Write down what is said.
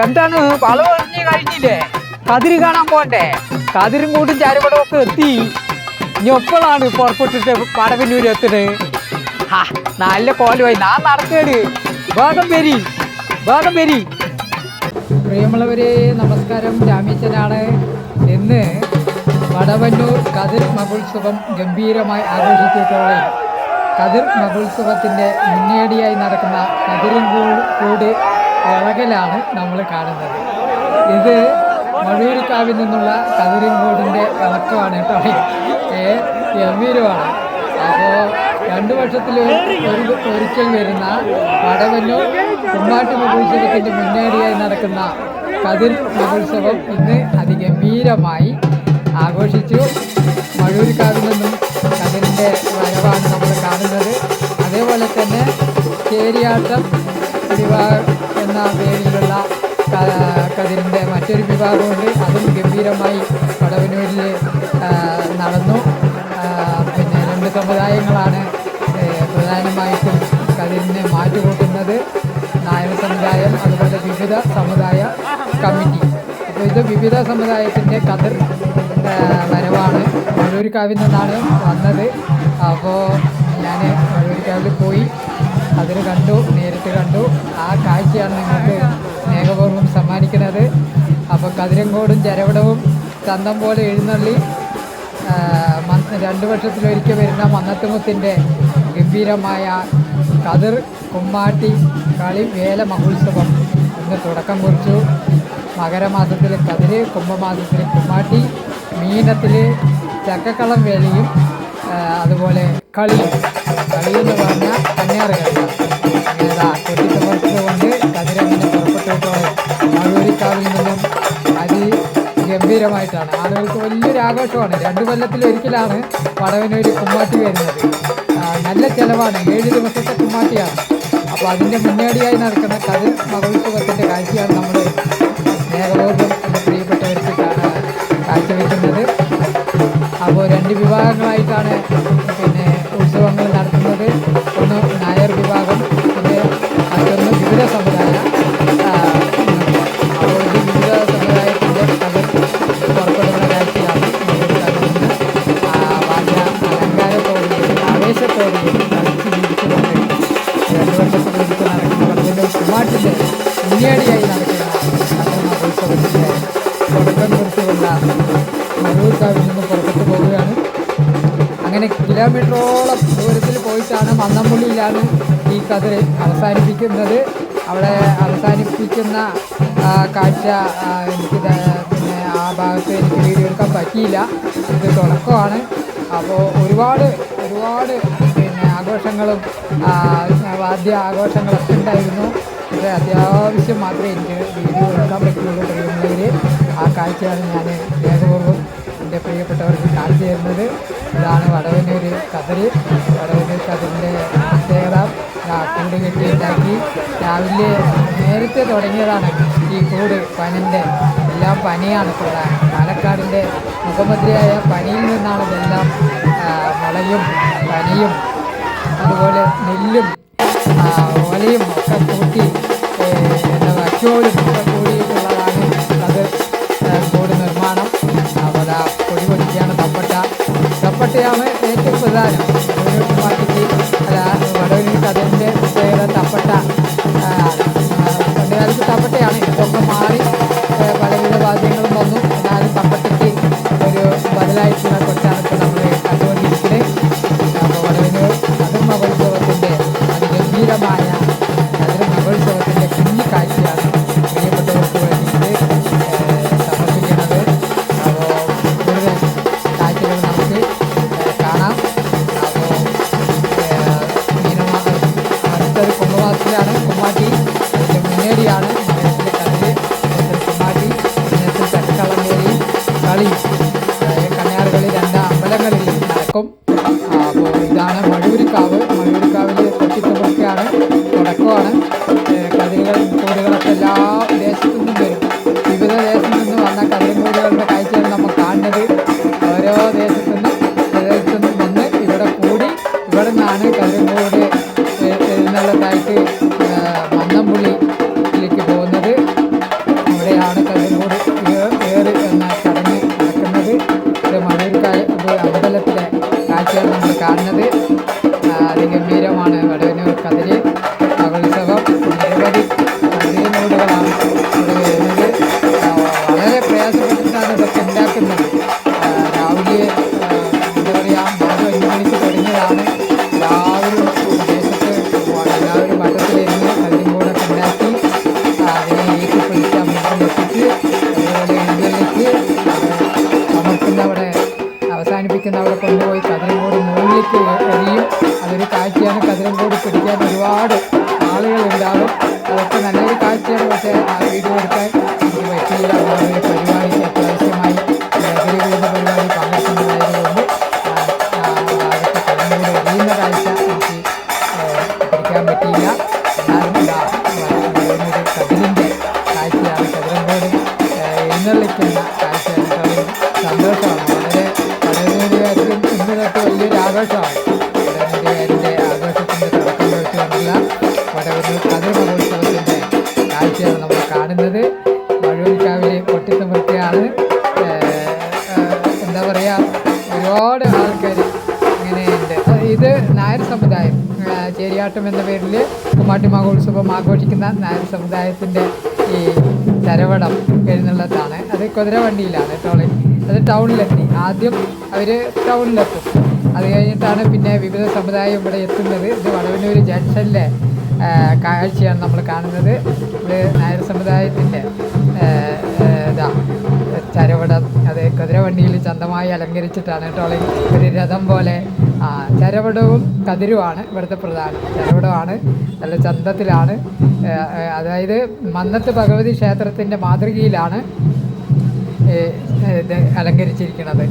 എന്താണ്? വളവ് എറിഞ്ഞ് കഴിഞ്ഞില്ലേ? കതിര് കാണാൻ പോണ്ടേ? കതിരും കൂട്ടും ചാരുപടവും ഒക്കെ എത്തി. ഇനി ഒപ്പളാണ് പുറപ്പെട്ടിട്ട് പടവിനൂര് എത്തണ്. നല്ല കോലുമായി നാ നടക്കേട്. വേഗം വരി. വേഗം വരി. പ്രിയമുള്ളവരെ നമസ്കാരം. രാമേശനാണ് ഇന്ന് വടവന്നൂർ കതിർ മഹോത്സവം ഗംഭീരമായി ആഘോഷിച്ചിട്ടുള്ള കതിർ മഹോത്സവത്തിന്റെ മുന്നേടിയായി നടക്കുന്ന കതിരും കൂട് ഇളകലാണ് നമ്മൾ കാണുന്നത്. ഇത് മഴയൂരിക്കാവിൽ നിന്നുള്ള കതിരിൻകൂടിന്റെ ഇളക്കമാണ് കേട്ടോ. ഗംഭീരമാണ്. അപ്പോൾ രണ്ടു വർഷത്തിൽ ഒരു ഒരിക്കൽ വരുന്ന വടവന്നൂർ കുമ്മാട്ടി മഹോത്സവത്തിന്റെ മുന്നേടിയായി നടക്കുന്ന കതിർ മഹോത്സവം ഇന്ന് അതിഗംഭീരമായി ആഘോഷിച്ചു. മഴൂരിക്കാവിൽ നിന്നും കതിരിന്റെ വരവാണ് നമ്മൾ കാണുന്നത്. അതേപോലെ തന്നെ ചേരിയാട്ടം വിഭാഗം എന്ന പേരിലുള്ള കതിരിന്റെ മറ്റൊരു വിഭാഗമുണ്ട്. അതും ഗംഭീരമായി വടവനൂരിൽ നടന്നു. പിന്നെ രണ്ട് സമുദായങ്ങളാണ് പ്രധാനമായിട്ടും കതിരിനെ മാറ്റുകൂട്ടുന്നത്. നായർ സമുദായം അതുപോലെ വിവിധ സമുദായ കമ്മിറ്റി. അപ്പോൾ ഇത് വിവിധ സമുദായത്തിന്റെ കതിർ വരവാണ്. വഴൂരിക്കാവിൽ നിന്നാണ് വന്നത്. അപ്പോൾ ഞാൻ വഴൂരിക്കാവിൽ പോയി അതിന് കണ്ടു നേരിട്ട് കണ്ടു. ആ കാഴ്ചയാണ് നിങ്ങൾക്ക് സ്നേഹപൂർവം സമ്മാനിക്കുന്നത്. അപ്പോൾ കതിരങ്കോടും ചരവടവും ചന്തം പോലെ എഴുന്നള്ളി രണ്ടു വർഷത്തിലൊരിക്കൽ വരുന്ന മന്നത്തുമുത്തിന്റെ ഗംഭീരമായ കതിർ കുമ്മാട്ടി കളി വേല മഹോത്സവം ഇന്ന് തുടക്കം കുറിച്ചു. മകരമാസത്തിൽ കതിര് കുംഭമാസത്തിൽ കുമ്മാട്ടി മീനത്തിൽ ചക്കക്കളം വേലയും അതുപോലെ കളിയും കളി. എന്ന് പറഞ്ഞാൽ കന്യാറ് കളിയാണ് അങ്ങനെ ഇതാ കൊട്ടിത്തമർത്തുകൊണ്ട് കതിരങ്ങനെ പുറപ്പെട്ടിട്ടോളം മഴൂരിക്കാവിൽ നിന്നും അതി ഗംഭീരമായിട്ടാണ്. ആളുകൾക്ക് വലിയൊരു ആഘോഷമാണ്. രണ്ട് കൊല്ലത്തിൽ ഒരിക്കലാണ് പടവനൂര് കുമ്മാട്ടി വരുന്നത്. നല്ല ചിലവാണ്. ഏഴ് ദിവസത്തെ കുമ്മാട്ടിയാണ്. അപ്പോൾ അതിന്റെ മുന്നോടിയായി നടക്കുന്ന കതിർ മഹോത്സവത്തിന്റെ കാഴ്ചയാണ് നമ്മൾ മേഘബോധം എന്റെ പ്രിയപ്പെട്ടവർക്ക് കാഴ്ചവെക്കുന്നത്. അപ്പോൾ രണ്ട് വിഭാഗങ്ങളായിട്ടാണ് പോവുകയാണ് അങ്ങനെ കിലോമീറ്ററോളം ദൂരത്തിൽ പോയിട്ടാണ് മന്നമ്പുള്ളിയിലാണ് ഈ കതിർ അവസാനിപ്പിക്കുന്നത്. അവിടെ അവസാനിപ്പിക്കുന്ന കാഴ്ച എനിക്ക് പിന്നെ ആ ഭാഗത്ത് എനിക്ക് വീഡിയോ എടുക്കാൻ പറ്റിയില്ല. ഇത് തുടക്കമാണ്. അപ്പോൾ ഒരുപാട് ഒരുപാട് ആഘോഷങ്ങളും വാദ്യ ആഘോഷങ്ങളൊക്കെ ഉണ്ടായിരുന്നു. പക്ഷേ അത്യാവശ്യം മാത്രമേ എനിക്ക് വീഡിയോ എടുക്കാൻ പറ്റുള്ളൂ പ്രിയമുള്ളവർ ആ കാഴ്ചയാണ് ഞാൻ ഏകപൂർവം എന്റെ പ്രിയപ്പെട്ടവർക്ക് കാണിച്ചു തരുന്നത്. ഇതാണ് വടവന്നൂർ കതിര്. വടവന്നൂർ കതിരിന്റെ പ്രത്യേകത കൂട് കെട്ടി ഉണ്ടാക്കി രാവിലെ നേരത്തെ തുടങ്ങിയതാണ് ഈ കൂട് പനിന്റെ. എല്ലാം പനിയാണ് പ്രധാനം പാലക്കാടിന്റെ മുഖമന്ത്രിയായ പനിയിൽ നിന്നാണ് ഇതെല്ലാം മുളയും പനിയും അതുപോലെ നെല്ലും ഓലയും ഒക്കെ കൂട്ടി എന്താ അച്ചോലും ഒക്കെ കൂടിയിട്ടുള്ളതാണ് അത് കൂട് നിർമ്മാണം. അപ്പോൾ പൊടി പൊടിക്കുകയാണ് തപ്പട്ട തപ്പട്ടയാണ് ഏറ്റവും പ്രധാനം. ഒരു കുമ്പവാസിലാണ് കുമ്മാറ്റി അതിന്റെ മുന്നേറിയാണ്. മലയാളത്തിലെ കളി കുമ്മാട്ടി ഇന്നത്തെ ചട്ടക്കളമേറിയും കളിയും കണ്ണാറുകളിൽ രണ്ട് അമ്പലങ്ങളിൽ നടക്കും. അപ്പോൾ ഇതാണ് മഴൂരിക്കാവ്. മഴൂരിക്കാവിൽ തുടക്കമാണ്. കതിരുകൾ കൂടുകളൊക്കെ എല്ലാ ദേശത്തു നിന്നും വരും. വിവിധ ദേശത്തു നിന്ന് വന്ന കതിരും കൂടുകളുടെ കാഴ്ചകൾ നമ്മൾ കാണുന്നത്. ഓരോ ദേശത്തു നിന്നും പ്രദേശത്തു നിന്നും വന്ന് ഇവിടെ കൂടി ഇവിടെ നിന്നാണ് നമ്മുടെ അമ്പലത്തിലെ കാഴ്ചകൾ നമ്മൾ കാണുന്നത്. അതിഗംഭീരമാണ് വടവനൂർ കതിരി. മഹോത്സവം നിരവധി കതിരിനോടുകളാണ് ഇവിടെ വരുന്നത്. വളരെ പ്രയാസപ്പെട്ടിട്ടാണ് ഇതൊക്കെ ഉണ്ടാക്കുന്നത്. രാവിലെ എന്താ പറയുക മൂന്ന് അഞ്ച് മണിക്ക് തുടങ്ങിയതാണ് എല്ലാവരും ദേശത്ത് എല്ലാവരും വട്ടത്തിലിരുന്ന് കതിരിനോടൊക്കെ ഉണ്ടാക്കി അതിനെ ഏറ്റി അതുപോലെ ഇന്ത്യയിലേക്ക് നിന്ന് അവിടെ കൊണ്ടുപോയി കതിരങ്കോട് മുകളിലേക്ക് കഴിയും അതൊരു കാഴ്ചയാണ് കതിരങ്കോട് പിടിക്കാൻ ഒരുപാട് ആളുകളുണ്ടാകും. അതൊക്കെ നല്ലൊരു കാഴ്ചയാണ്. പക്ഷേ ആ വീഡിയോ എടുക്കാൻ എനിക്ക് പറ്റില്ല അതുപോലെ പരിപാടി അത്യാവശ്യമായി ഗതിരകളുടെ പരിപാടി പങ്കെടുക്കുന്നതായതുകൊണ്ട് അതൊക്കെ കതിരങ്കോട് എറിയുന്ന കാഴ്ച എനിക്ക് പിടിക്കാൻ പറ്റിയില്ല. എന്നാലും കതിരിന്റെ കാഴ്ചയാണ് കതിരങ്കോട് എഴുന്നള്ളിക്കുന്ന ആഘോഷമാണ് പടയനൂരുകാരുടെ ആഘോഷത്തിന്റെ തുടക്കം കുറിച്ചുകൊണ്ടുള്ള വടവന്നൂർ കതിർ മഹോത്സവത്തിന്റെ കാഴ്ചയാണ് നമ്മൾ കാണുന്നത്. മഴവിൽക്കാവിലെ പൊട്ടിത്തമൃത്തിയാണ് എന്താ പറയുക ഒരുപാട് ആൾക്കാർ ഇങ്ങനെയുണ്ട് ഇത് നായർ സമുദായം ചേരിയാട്ടം എന്ന പേരിൽ കുമ്മാട്ടി മഹോത്സവം ആഘോഷിക്കുന്ന നായർ സമുദായത്തിന്റെ ഈ ചരവടം എഴുന്നള്ളത്താണ്. അത് കുതിരവണ്ടിയിലാണ് ടോളിൽ അത് ടൗണിലെത്തി. ആദ്യം അവർ ടൗണിലെത്തും. അത് കഴിഞ്ഞിട്ടാണ് പിന്നെ വിവിധ സമുദായം ഇവിടെ എത്തുന്നത്. ഇത് വടവന്നൂർ ജംഗ്ഷനിലെ കാഴ്ചയാണ് നമ്മൾ കാണുന്നത്. ഇവിടെ നായർ സമുദായത്തിന്റെ ഇതാ ചരവടം അത് കുതിരവണ്ടിയിൽ ചന്തമായി അലങ്കരിച്ചിട്ടാണ് കേട്ടോ ഒരു രഥം പോലെ ആ ചരവടവും കതിരുമാണ് ഇവിടുത്തെ പ്രധാനം. ചരവടമാണ് നല്ല ചന്തത്തിലാണ്. അതായത് മന്നത്ത് ഭഗവതി ക്ഷേത്രത്തിന്റെ മാതൃകയിലാണ് ഇത് അലങ്കരിച്ചിരിക്കുന്നത്.